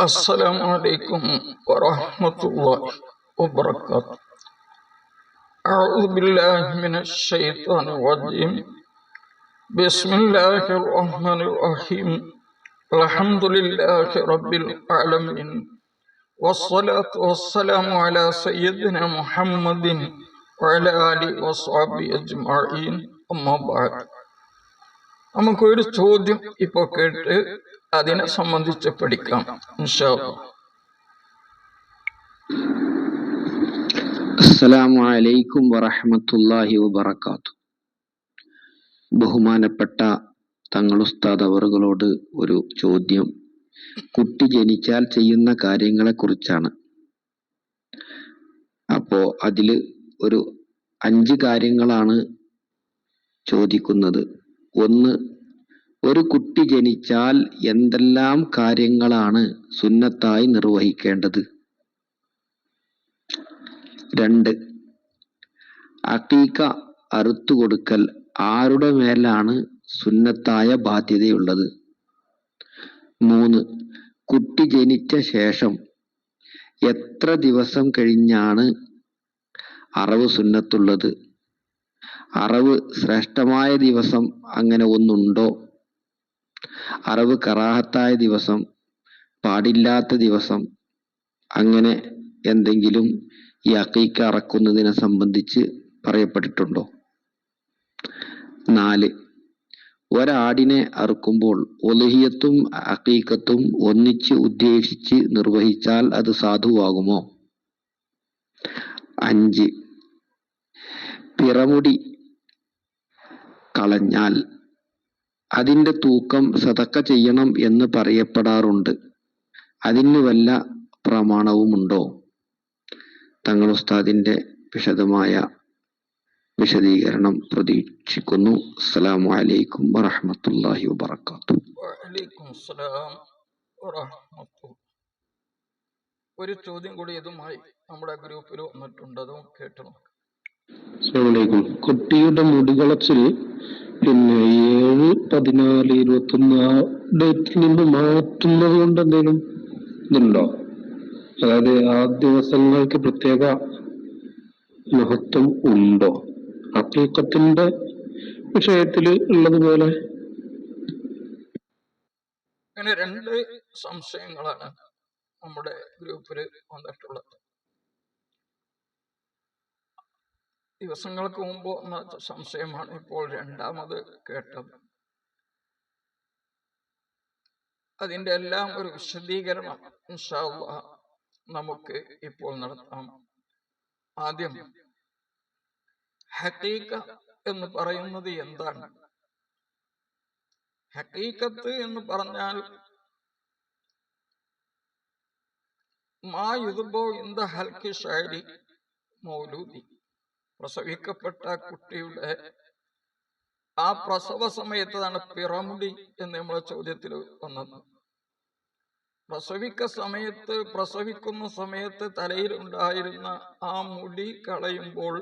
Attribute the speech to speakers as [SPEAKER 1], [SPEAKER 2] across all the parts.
[SPEAKER 1] السلام عليكم ورحمة الله وبركاته أعوذ بالله من الشيطان الرجيم بسم الله الرحمن الرحيم الحمد لله رب العالمين والصلاة والسلام على سيدنا محمد وعلى آله وصحبه أجمعين أما بعد നമുക്കൊരു ചോദ്യം ഇപ്പോൾ കേട്ട് അതിനെ സംബന്ധിച്ച് പഠിക്കാം ഇൻഷാ
[SPEAKER 2] വറഹമത്തല്ലാഹി വബറകാത്തു. ബഹുമാനപ്പെട്ട തങ്ങൾ ഉസ്താദ് അവറുകളോട് ഒരു ചോദ്യം. കുട്ടി ജനിച്ചാൽ ചെയ്യുന്ന കാര്യങ്ങളെ കുറിച്ചാണ് അപ്പോ അതിൽ ഒരു അഞ്ച് കാര്യങ്ങളാണ് ചോദിക്കുന്നത്. ഒന്ന് ഒരു കുട്ടി ജനിച്ചാൽ എന്തെല്ലാം കാര്യങ്ങളാണ് സുന്നത്തായി നിർവഹിക്കേണ്ടത്? രണ്ട് അക്കീക്ക അറുത്തു കൊടുക്കൽ ആരുടെ മേലാണ് സുന്നത്തായ ബാധ്യതയുള്ളത്? മൂന്ന് കുട്ടി ജനിച്ച ശേഷം എത്ര ദിവസം കഴിഞ്ഞാണ് അറവ് സുന്നത്തുള്ളത്? അറവ് ശ്രേഷ്ഠമായ ദിവസം അങ്ങനെ ഒന്നുണ്ടോ? അറവ് കറാഹത്തായ ദിവസം പാടില്ലാത്ത ദിവസം അങ്ങനെ എന്തെങ്കിലും ഈ അക്കൈക്ക് അറക്കുന്നതിനെ സംബന്ധിച്ച് പറയപ്പെട്ടിട്ടുണ്ടോ? നാല് ഒരാടിനെ അറുക്കുമ്പോൾ ഒലുഹിയത്തും അക്കീക്കത്തും ഒന്നിച്ച് ഉദ്ദേശിച്ച് നിർവഹിച്ചാൽ അത് സാധുവാകുമോ? അഞ്ച് പിറമുടി കളഞ്ഞാൽ അതിന്റെ തൂക്കം സതക്ക ചെയ്യണം എന്ന് പറയപ്പെടാറുണ്ട്. അതിന് വല്ല പ്രമാണവുമുണ്ടോ? തങ്ങൾ ഉസ്താദിന്റെ വിശദമായ വിശദീകരണം പ്രതീക്ഷിക്കുന്നു. അസ്സലാമു അലൈക്കും വറഹ്മത്തുള്ളാഹി വബറകാത്തു.
[SPEAKER 1] വഅലൈക്കും സലാം വറഹ്മത്തുള്ളാഹി. ഒരു ചോദ്യം കൂടി ഇതുമായി നമ്മുടെ ഗ്രൂപ്പിൽ വന്നിട്ടുണ്ട് അതും കേട്ടു
[SPEAKER 3] കുട്ടിയുടെ മുടികളച്ചിൽ പിന്നെ ഏഴ് പതിനാല് ഇരുപത്തൊന്ന് ആ ഡേറ്റിൽ നിന്ന് മാറ്റുന്നത് കൊണ്ട് എന്തെങ്കിലും ഇതുണ്ടോ? അതായത് ആ ദിവസങ്ങൾക്ക് പ്രത്യേക മഹത്വം ഉണ്ടോ? അക്കീക്കത്തിന്റെ വിഷയത്തിൽ ഉള്ളതുപോലെ
[SPEAKER 1] അങ്ങനെ രണ്ട് സംശയങ്ങളാണ് നമ്മുടെ ഗ്രൂപ്പിൽ വന്നിട്ടുള്ളത്. ദിവസങ്ങൾക്ക് മുമ്പ് വന്ന സംശയമാണ് ഇപ്പോൾ രണ്ടാമത് കേട്ടത്. അതിന്റെ എല്ലാം ഒരു വിശദീകരണം നമുക്ക് ഇപ്പോൾ നടത്താം. ആദ്യം ഹക്കീക്ക എന്ന് പറയുന്നത് എന്താണ്? ഹക്കീക്കത്ത് എന്ന് പറഞ്ഞാൽ മാ യുതുബോ ഇന്ത ഹൽക്കി ഷൈരി മൗലൂദി. പ്രസവിക്കപ്പെട്ട കുട്ടിയുടെ ആ പ്രസവ സമയത്താണ് പിറമുടി എന്ന് നമ്മളെ ചോദ്യത്തിൽ വന്നത്. പ്രസവിക്ക സമയത്ത് പ്രസവിക്കുന്ന സമയത്ത് തലയിൽ ഉണ്ടായിരുന്ന ആ മുടി കളയുമ്പോൾ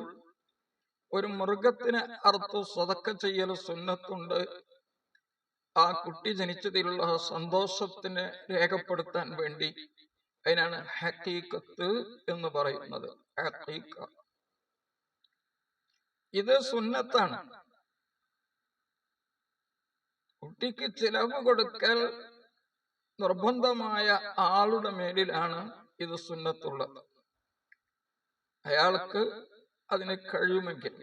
[SPEAKER 1] ഒരു മൃഗത്തിന് അറുത്തു സതക്ക ചെയ്യൽ സുന്നത്തുണ്ട്. ആ കുട്ടി ജനിച്ചതിലുള്ള സന്തോഷത്തിന് രേഖപ്പെടുത്താൻ വേണ്ടി അതിനാണ് ഹക്കീക്കത്ത് എന്ന് പറയുന്നത്. ഹക്കീക്ക. ഇത് സുന്നത്താണ്. കുട്ടിക്ക് ചിലവ് കൊടുക്കൽ നിർബന്ധമായ ആളുടെ മേലിലാണ് ഇത് സുന്നത്തുള്ളത്. അയാൾക്ക് അതിന് കഴിയുമെങ്കിൽ.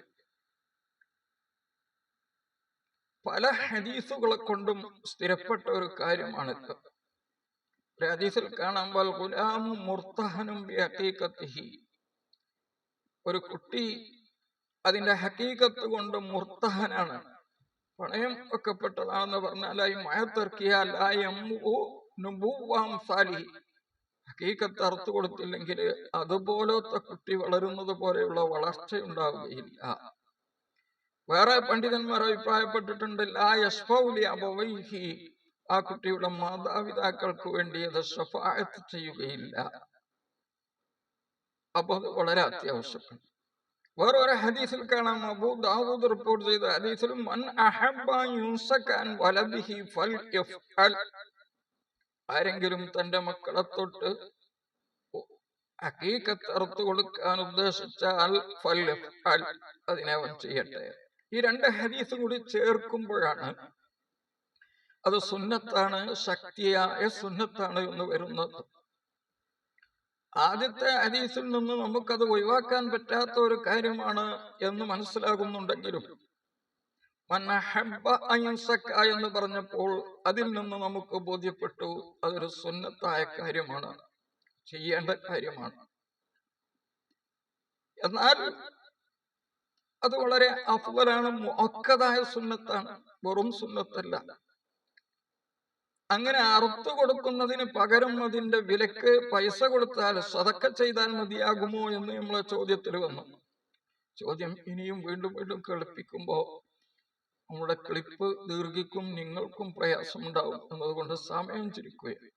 [SPEAKER 1] പല ഹദീസുകളെ കൊണ്ടും സ്ഥിരപ്പെട്ട ഒരു കാര്യമാണിത്. ഹദീസിൽ കാണാൻ വൽ മുർത്തഹനും ഒരു കുട്ടി അതിന്റെ ഹക്കീകത്ത് കൊണ്ട് മുർത്തഹനാണ്. പണയം വെക്കപ്പെട്ടതാണെന്ന് പറഞ്ഞാൽ ഈ മയത്തിറക്കിയാൽ ഹക്കീക്കത്ത് അറുത്തു കൊടുത്തില്ലെങ്കിൽ അതുപോലത്തെ കുട്ടി വളരുന്നത് പോലെയുള്ള വളർച്ച ഉണ്ടാവുകയില്ല വേറെ പണ്ഡിതന്മാർ അഭിപ്രായപ്പെട്ടിട്ടുണ്ട് ലാ യശ്ഫൗലി അബവൈഹി. ആ കുട്ടിയുടെ മാതാപിതാക്കൾക്ക് വേണ്ടി അത് ഷഫായത്ത് ചെയ്യുകയില്ല. അപ്പൊ അത് വളരെ അത്യാവശ്യമാണ്. വേറൊരു ഹദീസിൽ കാണാം. അബൂ ദാവൂദ് റിപ്പോർട്ട് ചെയ്ത ഹദീസിലും മൻ അഹബ്ബ യുൻസക അൻ വലദിഹി ഫൽ യഫ്അൽ. ആരെങ്കിലും തന്റെ മക്കളെ തൊട്ട് ഹക്കീക്കത്ത് അറുത്തു കൊടുക്കാൻ ഉദ്ദേശിച്ചാൽ ഫല്യഫ്അൽ. അതിനെ അവൻ ചെയ്യട്ടെ. ഈ രണ്ട് ഹദീസ് കൂടി ചേർക്കുമ്പോഴാണ് അത് സുന്നത്താണ് ശക്തിയായ സുന്നത്താണ് എന്ന് വരുന്നത്. ആദ്യത്തെ ഹദീസിൽ നിന്ന് നമുക്കത് ഒഴിവാക്കാൻ പറ്റാത്ത ഒരു കാര്യമാണ് എന്ന് മനസ്സിലാകുന്നുണ്ടെങ്കിലും എന്ന് പറഞ്ഞപ്പോൾ അതിൽ നിന്ന് നമുക്ക് ബോധ്യപ്പെട്ടു അതൊരു സുന്നത്തായ കാര്യമാണ് ചെയ്യേണ്ട കാര്യമാണ്. എന്നാൽ അത് വളരെ അഫ്വലാണ് മുഅക്കദായ സുന്നത്താണ് വെറും സുന്നത്തല്ല. അങ്ങനെ അറുത്തു കൊടുക്കുന്നതിന് പകരം അതിന്റെ വിലക്ക് പൈസ കൊടുത്താൽ സതക്ക ചെയ്താൽ മതിയാകുമോ എന്ന് നമ്മളെ ചോദ്യത്തിൽ വന്നു. ചോദ്യം ഇനിയും വീണ്ടും വീണ്ടും കേൾപ്പിക്കുമ്പോൾ നമ്മുടെ ക്ലിപ്പ് ദീർഘിക്കും നിങ്ങൾക്കും പ്രയാസമുണ്ടാവും എന്നതുകൊണ്ട് സമയം ചുരുക്കുകയാണ്.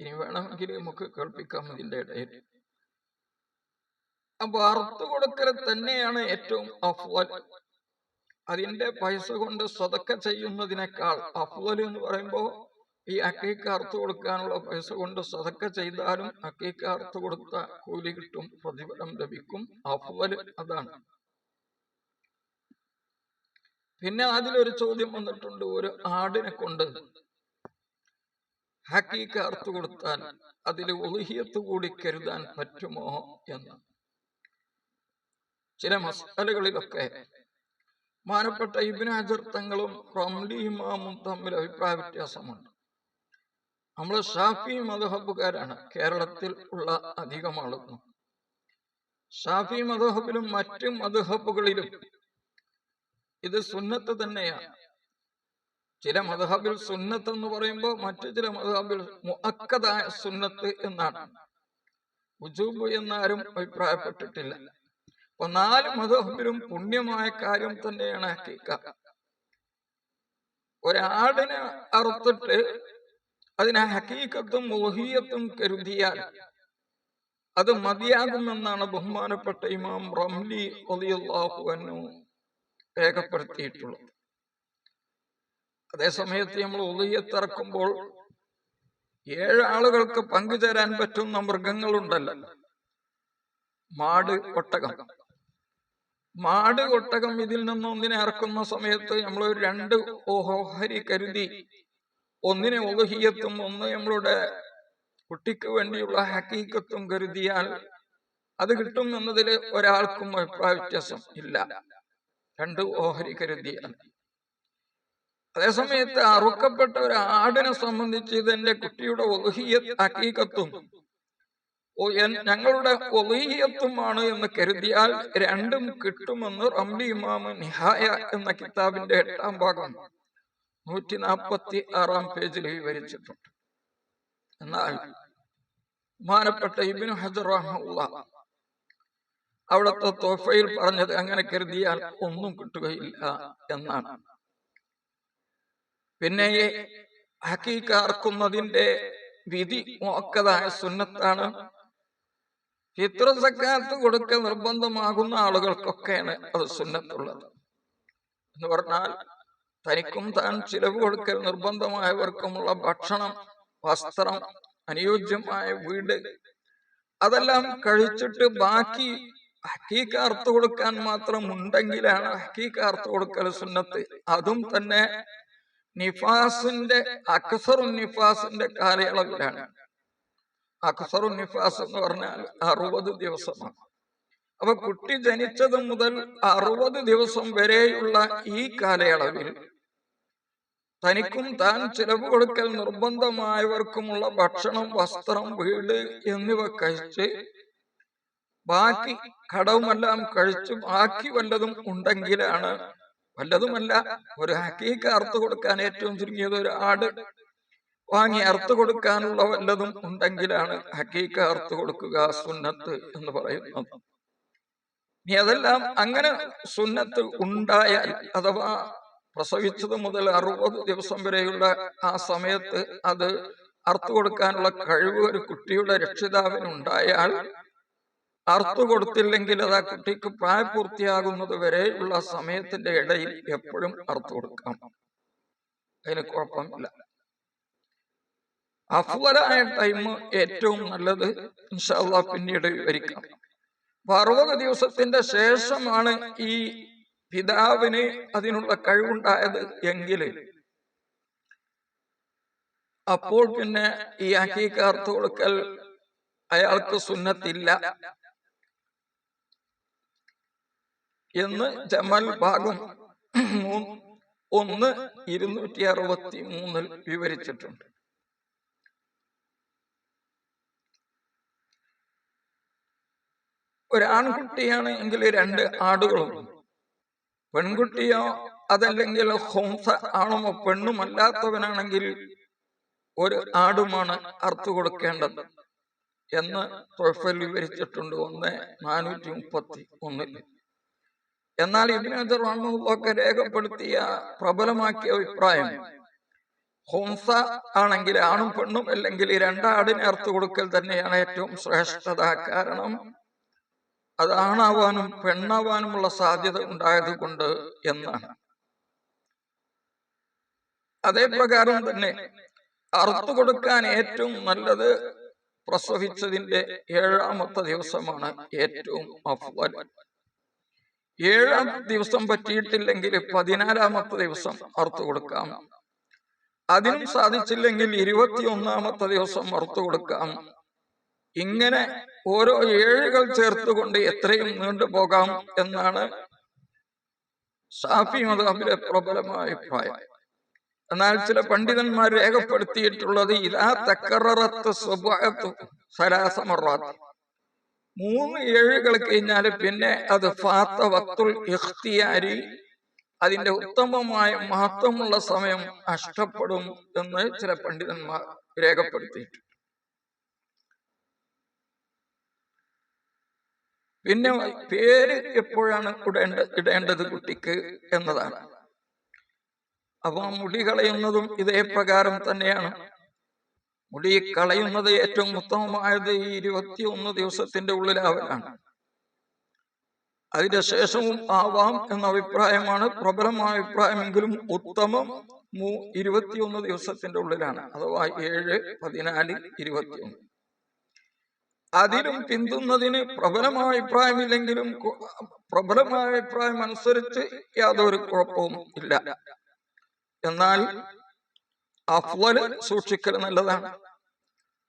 [SPEAKER 1] ഇനി വേണമെങ്കിൽ നമുക്ക് കേൾപ്പിക്കാം ഇതിന്റെ ഇടയിൽ. അപ്പൊ അറുത്തു കൊടുക്കൽ തന്നെയാണ് ഏറ്റവും അഫ്വൽ. അതിന്റെ പൈസ കൊണ്ട് സ്വതക്ക ചെയ്യുന്നതിനേക്കാൾ അഫ്വൽ എന്ന് പറയുമ്പോൾ ഈ അക്കീക്ക അറുത്തു കൊടുക്കാനുള്ള പൈസ കൊണ്ട് സ്വതക്ക ചെയ്താലും അക്കീക്ക അറുത്തു കൊടുത്ത കൂലി കിട്ടും പ്രതിഫലം ലഭിക്കും അഫ്വൽ അതാണ്. പിന്നെ അതിലൊരു ചോദ്യം വന്നിട്ടുണ്ട് ഒരു ആടിനെ കൊണ്ട് ഹക്കീക്ക് അറുത്തു കൊടുത്താൽ അതിൽ ഒളിഹിയത്ത് കൂടി കരുതാൻ പറ്റുമോ എന്ന്. ചില മസാലകളിലൊക്കെ മാനപ്പെട്ട ഇബിനാജർ തങ്ങളും റംലി ഇമാമും തമ്മിൽ അഭിപ്രായ വ്യത്യാസമുണ്ട്. നമ്മൾ ഷാഫി മധുഹബുകാരാണ് കേരളത്തിൽ ഉള്ള അധികം ആളുകളും. ഷാഫി മധുഹബിലും മറ്റു മധുഹബുകളിലും ഇത് സുന്നത്ത് തന്നെയാണ്. ചില മധുഹബിൽ സുന്നത്ത് എന്ന് പറയുമ്പോൾ മറ്റു ചില മധുഹബിൽ മുഅക്കദായ സുന്നത്ത് എന്നാണ്. ഉജൂബ് എന്നാരും അഭിപ്രായപ്പെട്ടിട്ടില്ല. അപ്പൊ നാല് മതഹബിലും പുണ്യമായ കാര്യം തന്നെയാണ് ഹക്കീക്ക ഒരാടിനെ അറുത്തിട്ട് അതിനെ ഹക്കീക്കത്തും മോഹിയത്തും കരുതിയാൽ അത് മതിയാകുമെന്നാണ് ബഹുമാനപ്പെട്ട ഇമാം റംലി ഒലിയുള്ളാഹു അന്നു രേഖപ്പെടുത്തിയിട്ടുള്ളത്. അതേസമയത്ത് നമ്മൾ ഒലിയത്തിറക്കുമ്പോൾ ഏഴ് ആളുകൾക്ക് പങ്കുചേരാൻ പറ്റുന്ന മൃഗങ്ങളുണ്ടല്ലോ. മാട് ഒട്ടകം. മാട് കൊട്ടകം ഇതിൽ നിന്ന് ഒന്നിനെ ഇറക്കുന്ന സമയത്ത് നമ്മൾ രണ്ട് ഓഹരി കരുതി. ഒന്നിനെ ഓഹീയത്തും ഒന്ന് നമ്മളുടെ കുട്ടിക്ക് വേണ്ടിയുള്ള ഹക്കീക്കത്തും കരുതിയാൽ അത് കിട്ടും എന്നതിൽ ഒരാൾക്കും അഭിപ്രായ വ്യത്യാസം ഇല്ല. രണ്ട് ഓഹരി കരുതിയാൽ അതേസമയത്ത് അറുക്കപ്പെട്ട ഒരു ആടിനെ സംബന്ധിച്ച് ഇത് എന്റെ കുട്ടിയുടെ ഒലുഹിയ ഹക്കീക്കത്തും ഞങ്ങളുടെ ഒലീയത്വമാണ് എന്ന് കരുതിയാൽ രണ്ടും കിട്ടുമെന്ന് റംലി ഇമാമ നിഹായ എന്ന കിതാബിന്റെ എട്ടാം ഭാഗം നൂറ്റി നാൽപ്പത്തി ആറാം പേജിൽ വിവരിച്ചിട്ടുണ്ട്. എന്നാൽ ബഹുമാനപ്പെട്ട ഇബിനു ഹജർ റഹ്മുള്ള അവിടുത്തെ തോഫയിൽ പറഞ്ഞത് അങ്ങനെ കരുതിയാൽ ഒന്നും കിട്ടുകയില്ല എന്നാണ്. പിന്നെ ഹക്കീക്കാർക്കുന്നതിന്റെ വിധി മോക്കതായ സുന്നത്താണ്. ഫിത്ര സക്കാത്ത് കൊടുക്കൽ നിർബന്ധമാകുന്ന ആളുകൾക്കൊക്കെയാണ് അത് സുന്നത്തുള്ളത്. എന്ന് പറഞ്ഞാൽ തനിക്കും താൻ ചിലവ് കൊടുക്കൽ നിർബന്ധമായവർക്കുമുള്ള ഭക്ഷണം വസ്ത്രം അനുയോജ്യമായ വീട് അതെല്ലാം കഴിച്ചിട്ട് ബാക്കി ഹക്കീക്ക് കൊടുക്കാൻ മാത്രം ഉണ്ടെങ്കിലാണ് ഹക്കീക്ക് കൊടുക്കൽ സുന്നത്ത്. അതും തന്നെ നിഫാസിന്റെ അക്സറും നിഫാസിന്റെ കാലയളവിലാണ്. അക്സറു നിഫാസ് എന്ന് പറഞ്ഞാൽ അറുപത് ദിവസമാണ്. അപ്പൊ കുട്ടി ജനിച്ചത് മുതൽ അറുപത് ദിവസം വരെയുള്ള ഈ കാലയളവിൽ തനിക്കും താൻ ചിലവ് കൊടുക്കൽ നിർബന്ധമായവർക്കുമുള്ള ഭക്ഷണം വസ്ത്രം വീട് എന്നിവ കഴിച്ച് ബാക്കി കടവുമെല്ലാം കഴിച്ച് ബാക്കി വല്ലതും ഉണ്ടെങ്കിലാണ് വല്ലതുമല്ല ഒരു ഹക്കീക്ക് അറുത്ത് കൊടുക്കാൻ ഏറ്റവും ചുരുങ്ങിയത് ഒരു ആട്. വാങ്ങി അർത്ഥ കൊടുക്കാനുള്ള വല്ലതും ഉണ്ടെങ്കിലാണ് ഹക്കീക്ക അർത്ഥ കൊടുക്കുക സുന്നത്ത് എന്ന് പറയുന്നത്. ഇനി അതെല്ലാം അങ്ങനെ സുന്നത്ത് ഉണ്ടായാൽ അഥവാ പ്രസവിച്ചത് മുതൽ അറുപത് ദിവസം വരെയുള്ള ആ സമയത്ത് അത് അർത്ഥ കൊടുക്കാനുള്ള കഴിവ് ഒരു കുട്ടിയുടെ രക്ഷിതാവിന് ഉണ്ടായാൽ അർത്ഥ കൊടുത്തില്ലെങ്കിൽ അത് ആ കുട്ടിക്ക് പ്രായപൂർത്തിയാകുന്നത് വരെയുള്ള സമയത്തിന്റെ ഇടയിൽ എപ്പോഴും അർത്ഥ കൊടുക്കാം. അതിന് കുഴപ്പമില്ല. അഫ്വലായ ടൈം ഏറ്റവും നല്ലത് ഇൻഷാല്ല പിന്നീട് വിവരിക്കാം. അപ്പൊ അറുപത് ദിവസത്തിന്റെ ശേഷമാണ് ഈ പിതാവിന് അതിനുള്ള കഴിവുണ്ടായത് എങ്കിൽ അപ്പോൾ പിന്നെ ഈ അക്കീക്കാർത്ത് കൊടുക്കൽ അയാൾക്ക് സുന്നത്തില്ല. എന്ന് ജമൽ ഭാഗം ഒന്ന് ഇരുന്നൂറ്റി അറുപത്തി മൂന്നിൽ വിവരിച്ചിട്ടുണ്ട്. ഒരാൺകുട്ടിയാണ് എങ്കിൽ രണ്ട് ആടുകളും. പെൺകുട്ടിയോ അതല്ലെങ്കിൽ ഹോംസ ആണുമോ പെണ്ണുമല്ലാത്തവനാണെങ്കിൽ ഒരു ആടുമാണ് അർത്തു കൊടുക്കേണ്ടത് എന്ന് തൊഴഫൽ വിവരിച്ചിട്ടുണ്ട് ഒന്ന് നാനൂറ്റി മുപ്പത്തി ഒന്നിൽ എന്നാൽ ഇബിനജർ രേഖപ്പെടുത്തിയ പ്രബലമാക്കിയ അഭിപ്രായം ഹോംസ ആണെങ്കിൽ ആണും പെണ്ണും അല്ലെങ്കിൽ രണ്ടാടിനെ അർത്തു കൊടുക്കൽ തന്നെയാണ് ഏറ്റവും ശ്രേഷ്ഠത. കാരണം അത് ആണാവാനും പെണ്ണാവാനുമുള്ള സാധ്യത ഉണ്ടായത് കൊണ്ട് എന്നാണ്. അതേ പ്രകാരം തന്നെ അറുത്തു കൊടുക്കാൻ ഏറ്റവും നല്ലത് പ്രസവിച്ചതിന്റെ ഏഴാമത്തെ ദിവസമാണ് ഏറ്റവും അഫ്വൽ. ഏഴാം ദിവസം പറ്റിയിട്ടില്ലെങ്കിൽ പതിനാലാമത്തെ ദിവസം അറുത്തു കൊടുക്കാം. അതിനും സാധിച്ചില്ലെങ്കിൽ ഇരുപത്തിയൊന്നാമത്തെ ദിവസം അറുത്തു കൊടുക്കാം. ഇങ്ങനെ ഓരോ ഏഴുകൾ ചേർത്തുകൊണ്ട് എത്രയും നീണ്ടു പോകാം എന്നാണ് ഷാഫി മദാബിലെ പ്രബലമായ അഭിപ്രായം. എന്നാൽ ചില പണ്ഡിതന്മാർ രേഖപ്പെടുത്തിയിട്ടുള്ളത് ഇതാ തക്കറത്ത് സ്വഭാവത്തു സരാസമറാത്ത് മൂന്ന് ഏഴുകൾ കഴിഞ്ഞാൽ പിന്നെ അത് ഫാത്ത വത്തുൽ ഇഖ്തിയാരി അതിന്റെ ഉത്തമമായ മഹത്വമുള്ള സമയം നഷ്ടപ്പെടും എന്ന് ചില പണ്ഡിതന്മാർ രേഖപ്പെടുത്തിയിട്ടുണ്ട്. പിന്നെ പേര് എപ്പോഴാണ് ഇടേണ്ട ഇടേണ്ടത് കുട്ടിക്ക് എന്നതാണ്. അപ്പൊ മുടി കളയുന്നതും ഇതേ പ്രകാരം തന്നെയാണ്. മുടി കളയുന്നത് ഏറ്റവും ഉത്തമമായത് ഈ ഇരുപത്തിയൊന്ന് ദിവസത്തിന്റെ ഉള്ളിലാവലാണ്. അതിന്റെ ശേഷവും ആവാം എന്ന അഭിപ്രായമാണ്. പ്രബലമായ അഭിപ്രായമെങ്കിലും ഉത്തമം ഇരുപത്തിയൊന്ന് ദിവസത്തിന്റെ ഉള്ളിലാണ്. അഥവാ ഏഴ് പതിനാല് ഇരുപത്തിയൊന്ന്. അതിലും പിന്തുന്നതിന് പ്രബലമായ അഭിപ്രായമില്ലെങ്കിലും ഇല്ലെങ്കിലും പ്രബലമായ അഭിപ്രായം അനുസരിച്ച് യാതൊരു കുഴപ്പവും ഇല്ല. എന്നാൽ അഫ്വൽ സൂക്ഷിക്കൽ നല്ലതാണ്.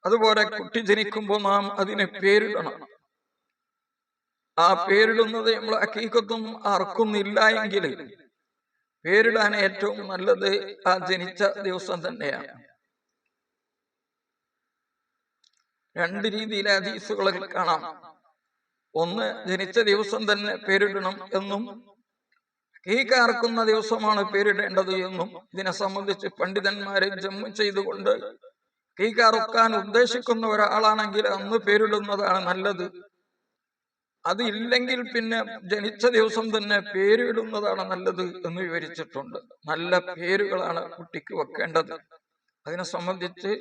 [SPEAKER 1] അതുപോലെ കുട്ടി ജനിക്കുമ്പോൾ നാം അതിനെ പേരിടണം. ആ പേരിടുന്നത് നമ്മൾ അക്കീക്കത്തൊന്നും അറക്കുന്നില്ല എങ്കിൽ പേരിടാൻ ഏറ്റവും നല്ലത് ആ ജനിച്ച ദിവസം തന്നെയാണ്. രണ്ട് രീതിയിലെ ഹദീസുകളിൽ കാണാം. ഒന്ന് ജനിച്ച ദിവസം തന്നെ പേരിടണം എന്നും കീക്കാർക്കുന്ന ദിവസമാണ് പേരിടേണ്ടത് എന്നും ഇതിനെ സംബന്ധിച്ച് പണ്ഡിതന്മാരെ ജമ്മു ചെയ്തുകൊണ്ട് കീക്കാറുക്കാൻ ഉദ്ദേശിക്കുന്ന ഒരാളാണെങ്കിൽ അന്ന് പേരിടുന്നതാണ് നല്ലത്. അത് ഇല്ലെങ്കിൽ പിന്നെ ജനിച്ച ദിവസം തന്നെ പേരിടുന്നതാണ് നല്ലത് എന്ന് വിവരിച്ചിട്ടുണ്ട്. നല്ല പേരുകളാണ് കുട്ടിക്ക് വെക്കേണ്ടത്. അതിനെ സംബന്ധിച്ച്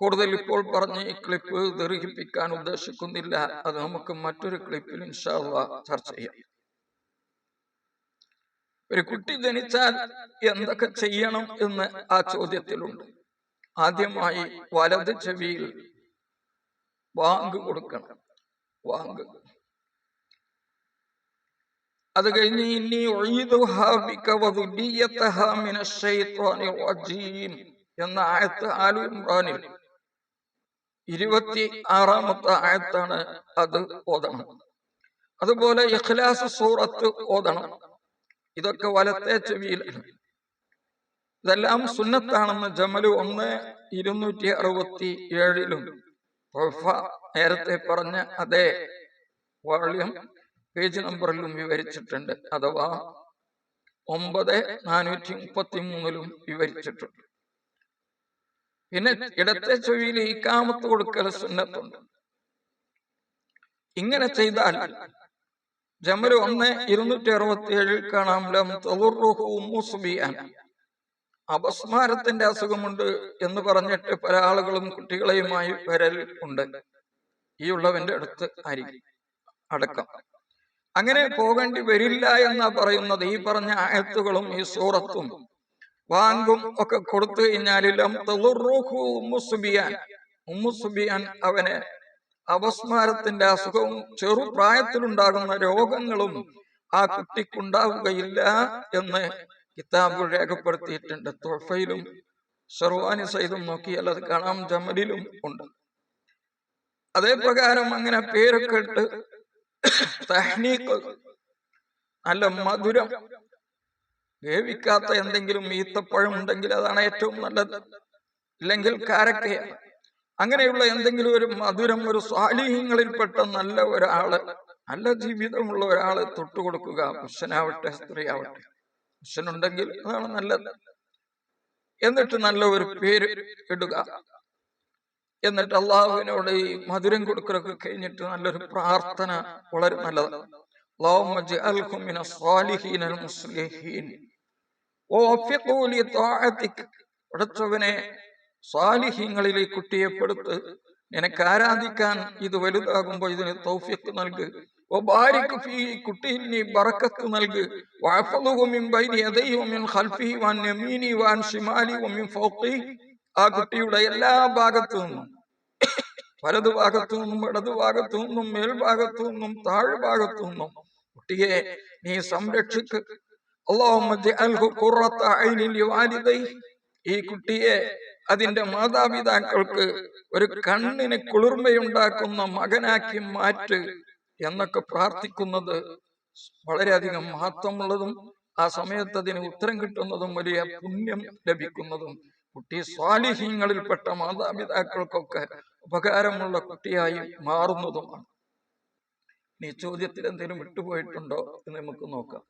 [SPEAKER 1] കൂടുതൽ ഇപ്പോൾ പറഞ്ഞ ഈ ക്ലിപ്പ് ദീർഘിപ്പിക്കാൻ ഉദ്ദേശിക്കുന്നില്ല. അത് നമുക്ക് മറ്റൊരു ക്ലിപ്പിൽ ഇൻഷാള്ള ചർച്ച ചെയ്യാം. ഒരു കുട്ടി ജനിച്ചാൽ എന്തൊക്കെ ചെയ്യണം എന്ന് ആ ചോദ്യത്തിലുണ്ട്. ആദ്യമായി വലത് ചെവിയിൽ വാങ്ക് കൊടുക്കണം. വാങ്ക്. അത് കഴിഞ്ഞ് ഇനി എന്ന ആയത്ത് ആലു ഇരുപത്തി ആറാമത്തെ ആയത്താണ് അത് ഓതണം. അതുപോലെ ഇഖ്ലാസ് സൂറത്ത് ഓതണം. ഇതൊക്കെ വലത്തെ ചെവിയിലാണ് ഇതെല്ലാം സുന്നത്താണെന്ന് ജമലു ഒന്ന് ഇരുന്നൂറ്റി അറുപത്തി ഏഴിലും നേരത്തെ പറഞ്ഞ അതേ വാള്യം പേജ് നമ്പറിലും വിവരിച്ചിട്ടുണ്ട് അഥവാ ഒമ്പത് നാനൂറ്റി മുപ്പത്തി മൂന്നിലും വിവരിച്ചിട്ടുണ്ട്. പിന്നെ ഇടത്തെ ചെവിയിൽ കാമത്ത് കൊടുക്കൽ സുന്നത്തുണ്ട്. ഇങ്ങനെ ചെയ്താൽ ജമര് ഒന്ന് ഇരുന്നൂറ്റി അറുപത്തി ഏഴിൽ കാണാം ലം അപസ്മാരത്തിന്റെ അസുഖമുണ്ട് എന്ന് പറഞ്ഞിട്ട് പല ആളുകളും കുട്ടികളെയുമായി വരൽ ഉണ്ട്. ഈ ഉള്ളവന്റെ അടുത്ത് ആയിരിക്കും അടക്കം. അങ്ങനെ പോകേണ്ടി വരില്ല എന്നാ പറയുന്നത് ഈ പറഞ്ഞ ആയത്തുകളും ഈ സൂറത്തും. വാങ്കും ഒക്കെ കൊടുത്തു കഴിഞ്ഞാലും ഉമ്മുസുബിയാൻ അവനെ അപസ്മാരത്തിന്റെ അസുഖവും ചെറുപ്രായത്തിലുണ്ടാകുന്ന രോഗങ്ങളും ആ കുട്ടിക്കുണ്ടാവുകയില്ല എന്ന് കിതാബ് രേഖപ്പെടുത്തിയിട്ടുണ്ട്. തൊഫയിലും ഷെർവാനി സൈദും നോക്കിയാൽ അത് കാണാം ജമലിലും ഉണ്ട്. അതേ പ്രകാരം അങ്ങനെ പേരൊക്കെ ഇട്ട് നല്ല മധുരം വേവിക്കാത്ത എന്തെങ്കിലും ഈത്തപ്പഴം ഉണ്ടെങ്കിൽ അതാണ് ഏറ്റവും നല്ലത്. ഇല്ലെങ്കിൽ കാരക്കയാണ്. അങ്ങനെയുള്ള എന്തെങ്കിലും ഒരു മധുരം ഒരു സ്വാലിഹ്യങ്ങളിൽപ്പെട്ട നല്ല ഒരാൾ നല്ല ജീവിതമുള്ള ഒരാൾ തൊട്ടുകൊടുക്കുക പുരുഷനാവട്ടെ സ്ത്രീയാവട്ടെ. പുരുഷനുണ്ടെങ്കിൽ അതാണ് നല്ലത്. എന്നിട്ട് നല്ല ഒരു പേര് ഇടുക. എന്നിട്ട് അള്ളാഹുവിനോട് ഈ മധുരം കൊടുക്കലൊക്കെ കഴിഞ്ഞിട്ട് നല്ലൊരു പ്രാർത്ഥന വളരെ നല്ലതാണ്. അള്ളാഹു പടച്ചവനെ സാലിഹ്യങ്ങളിലെ കുട്ടിയെ പെടുത്ത് നിനക്ക് ആരാധിക്കാൻ ഇത് വലുതാകുമ്പോൾ ഇതിന് തൗഫിക്ക് നൽകുക കുട്ടിയുടെ എല്ലാ ഭാഗത്തു നിന്നും വലതു ഭാഗത്തു നിന്നും ഇടതു ഭാഗത്തു നിന്നും മേൽഭാഗത്തു നിന്നും താഴ്ഭാഗത്തു നിന്നും കുട്ടിയെ നീ സംരക്ഷിക്ക്. ഈ കുട്ടിയെ അതിന്റെ മാതാപിതാക്കൾക്ക് ഒരു കണ്ണിന് കുളിർമയുണ്ടാക്കുന്ന മകനാക്കി മാറ്റ് എന്നൊക്കെ പ്രാർത്ഥിക്കുന്നത് വളരെയധികം മഹത്വമുള്ളതും ആ സമയത്ത് അതിന് ഉത്തരം കിട്ടുന്നതും വലിയ പുണ്യം ലഭിക്കുന്നതും കുട്ടി സ്വാലിഹ്യങ്ങളിൽപ്പെട്ട മാതാപിതാക്കൾക്കൊക്കെ ഉപകാരമുള്ള കുട്ടിയായി മാറുന്നതുമാണ്. നീ ചോദ്യത്തിൽ എന്തെങ്കിലും വിട്ടുപോയിട്ടുണ്ടോ എന്ന് നമുക്ക് നോക്കാം.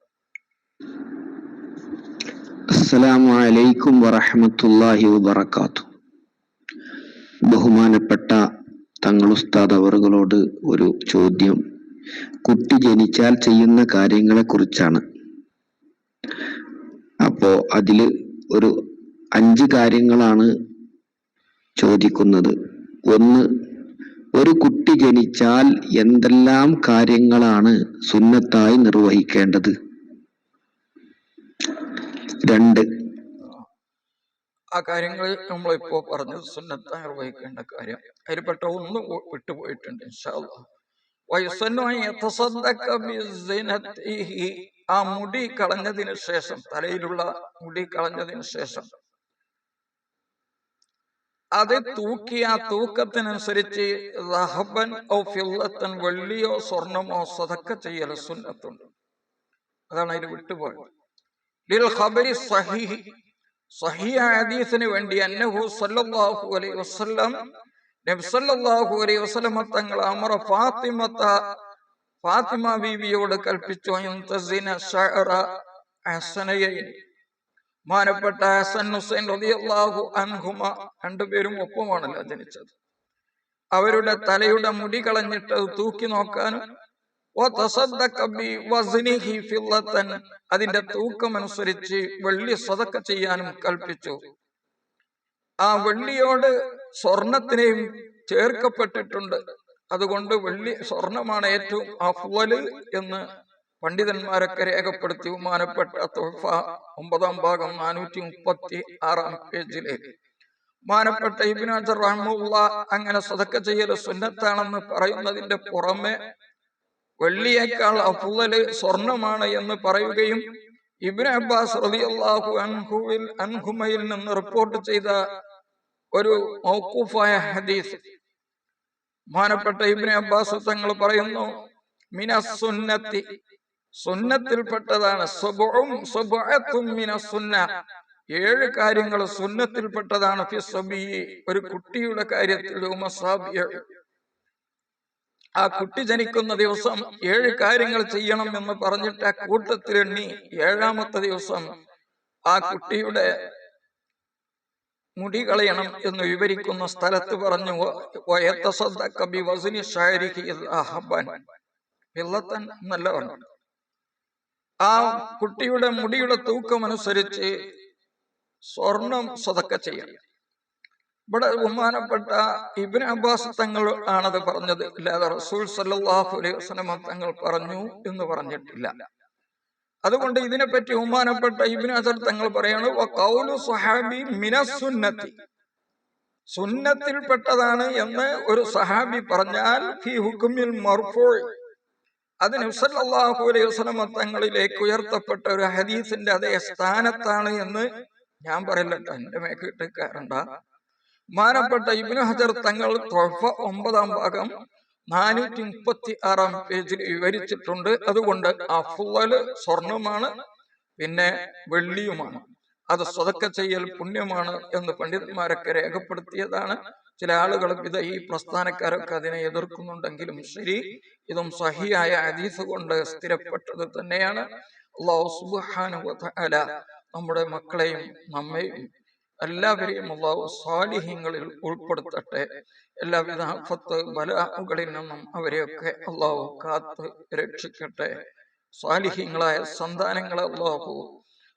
[SPEAKER 2] അസ്സലാമു അലൈക്കും വറഹ്മത്തുള്ളാഹി വബറകാത്തു. ബഹുമാനപ്പെട്ട തങ്ങൾ ഉസ്താദ് അവറുകളോട് ഒരു ചോദ്യം. കുട്ടി ജനിച്ചാൽ ചെയ്യുന്ന കാര്യങ്ങളെ കുറിച്ചാണ്. അപ്പോ അതിൽ ഒരു അഞ്ച് കാര്യങ്ങളാണ് ചോദിക്കുന്നത്. ഒന്ന് ഒരു കുട്ടി ജനിച്ചാൽ എന്തെല്ലാം കാര്യങ്ങളാണ് സുന്നത്തായി നിർവഹിക്കേണ്ടത്? രണ്ട്.
[SPEAKER 1] ആ കാര്യങ്ങൾ നമ്മളിപ്പോ പറഞ്ഞു സുന്നത്ത നിർവഹിക്കേണ്ട കാര്യം. അതിൽപ്പെട്ട ഒന്ന് വിട്ടുപോയിട്ടുണ്ട്. ആ മുടി കളഞ്ഞതിന് ശേഷം തലയിലുള്ള മുടി കളഞ്ഞതിന് ശേഷം അത് തൂക്കി ആ തൂക്കത്തിനനുസരിച്ച് റഹബൻ ഫില്ലത്തൻ വെള്ളിയോ സ്വർണമോ സതക്ക ചെയ്യൽ സുന്നത്തുണ്ട്. അതാണ് അതിൽ വിട്ടുപോയത്. ഹദീസിന് വേണ്ടി അന്നഹു സല്ലല്ലാഹു അലൈഹി വസല്ലം നബി സല്ലല്ലാഹു അലൈഹി വസല്ലം അമറ ഫാത്തിമ ബീവിയോട് കൽപ്പിച്ചു മാനപ്പെട്ട ഹസൻ ഹുസൈൻ റളിയല്ലാഹു അൻഹുമ രണ്ടുപേരും ഒപ്പമാണല്ലോ ജനിച്ചത്. അവരുടെ തലയുടെ മുടി കളഞ്ഞിട്ട് തൂക്കി നോക്കാനും അതിന്റെ തൂക്കം അനുസരിച്ച് വെള്ളി സ്വതക്ക ചെയ്യാനും കൽപ്പിച്ചു. ആ വെള്ളിയോട് സ്വർണത്തിനെയും ചേർക്കപ്പെട്ടിട്ടുണ്ട്. അതുകൊണ്ട് വെള്ളി സ്വർണമാണ് ഏറ്റവും അഫ്വൽ എന്ന് പണ്ഡിതന്മാരൊക്കെ രേഖപ്പെടുത്തി. ബഹുമാനപ്പെട്ട തൊഫ ഒമ്പതാം ഭാഗം നാനൂറ്റി മുപ്പത്തി ആറാം പേജിൽ. ബഹുമാനപ്പെട്ട ഇബിനാജർ റഹ്മുള്ള അങ്ങനെ സ്വതക്ക ചെയ്യൽ സുന്നത്താണെന്ന് പറയുന്നതിന്റെ പുറമെ വെള്ളിയേക്കാൾ അഫ്വൽ സ്വർണമാണ് എന്ന് പറയുകയും ഇബ്നു അബ്ബാസ് റളിയല്ലാഹു അൻഹുവിൽ അൻഹുമയിൽ നിന്ന് റിപ്പോർട്ട് ചെയ്ത ഒരു മൗഖൂഫായ ഹദീസ്. മാനപ്പെട്ട ഇബ്നു അബ്ബാസ് തങ്ങൾ പറയുന്നു മിന സുന്നത്തി. സുന്നത്തിൽപ്പെട്ടതാണ്. സുബ്ഉം മിന സുന്ന. ഏഴ് കാര്യങ്ങൾ സുന്നത്തിൽപ്പെട്ടതാണ്. ഫി സബി. ഒരു കുട്ടിയുടെ കാര്യത്തിൽ ഉമസാബിയ ആ കുട്ടി ജനിക്കുന്ന ദിവസം ഏഴ് കാര്യങ്ങൾ ചെയ്യണം എന്ന് പറഞ്ഞിട്ട് ആ കൂട്ടത്തിലെണ്ണി ഏഴാമത്തെ ദിവസം ആ കുട്ടിയുടെ മുടി കളയണം എന്ന് വിവരിക്കുന്ന സ്ഥലത്ത് പറഞ്ഞു ശഅരിഹി അഹബൻ. പിള്ളത്തൻ നല്ലവണ്ണം ആ കുട്ടിയുടെ മുടിയുടെ തൂക്കം അനുസരിച്ച് സ്വർണം സ്വതക്ക ചെയ്യണം ഇവിടെ ബഹുമാനപ്പെട്ട ഇബ്നു അബ്ബാസ് തങ്ങൾ ആണത് പറഞ്ഞത്. അല്ലാതെ റസൂൽ സല്ലല്ലാഹു അലൈഹി വസല്ലമ തങ്ങൾ പറഞ്ഞു എന്ന് പറഞ്ഞിട്ടില്ല. അതുകൊണ്ട് ഇതിനെപ്പറ്റി ബഹുമാനപ്പെട്ട ഇബിന് അസർ തങ്ങൾ പറയാണ് "വ ഖൗലു സ്വഹാബി മിനസ്സുന്നത്തി സുന്നത്തിൽപ്പെട്ടതാണ് എന്ന് ഒരു സഹാബി പറഞ്ഞാൽ ഫി ഹുക്കുമിൽ അലൈഹി വസല്ലമ തങ്ങളിലേക്ക് ഉയർത്തപ്പെട്ട ഒരു ഹദീസിന്റെ അതേ സ്ഥാനത്താണ് എന്ന് ഞാൻ പറയില്ലട്ടോ എന്റെ മേക്കിട്ട് കയറണ്ട മാനപ്പെട്ട ഇബ്നു ഹജർ തങ്ങൾ തൊഫ ഒമ്പതാം ഭാഗം നാനൂറ്റി മുപ്പത്തി ആറാം പേജിൽ വിവരിച്ചിട്ടുണ്ട്. അതുകൊണ്ട് അഫ്വൽ സ്വർണമാണ് പിന്നെ വെള്ളിയുമാണ്. അത് സ്വതക്ക ചെയ്യൽ പുണ്യമാണ് എന്ന് പണ്ഡിതന്മാരൊക്കെ രേഖപ്പെടുത്തിയതാണ്. ചില ആളുകൾ ഇത് ഈ പ്രസ്ഥാനക്കാരൊക്കെ അതിനെ എതിർക്കുന്നുണ്ടെങ്കിലും ശരി ഇതും സഹിയായ ഹദീസ് കൊണ്ട് സ്ഥിരപ്പെട്ടത് തന്നെയാണ്. നമ്മുടെ മക്കളെയും നമ്മയും എല്ലാവരെയും അള്ളാഹു സാലിഹ്യങ്ങളിൽ ഉൾപ്പെടുത്തട്ടെ. എല്ലാവിധ ഫത്ത് ബലാഹുകളിൽ നിന്നും അവരെയൊക്കെ അള്ളാഹു കാത്ത് രക്ഷിക്കട്ടെ. സാലിഹ്യങ്ങളായ സന്താനങ്ങളെ അള്ളാഹു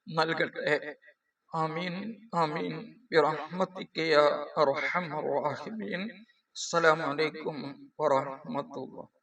[SPEAKER 1] നൽകട്ടെ. ആമീൻ ആമീൻ. അസ്സലാമു അലൈക്കും വറഹ്മത്തുള്ളാഹി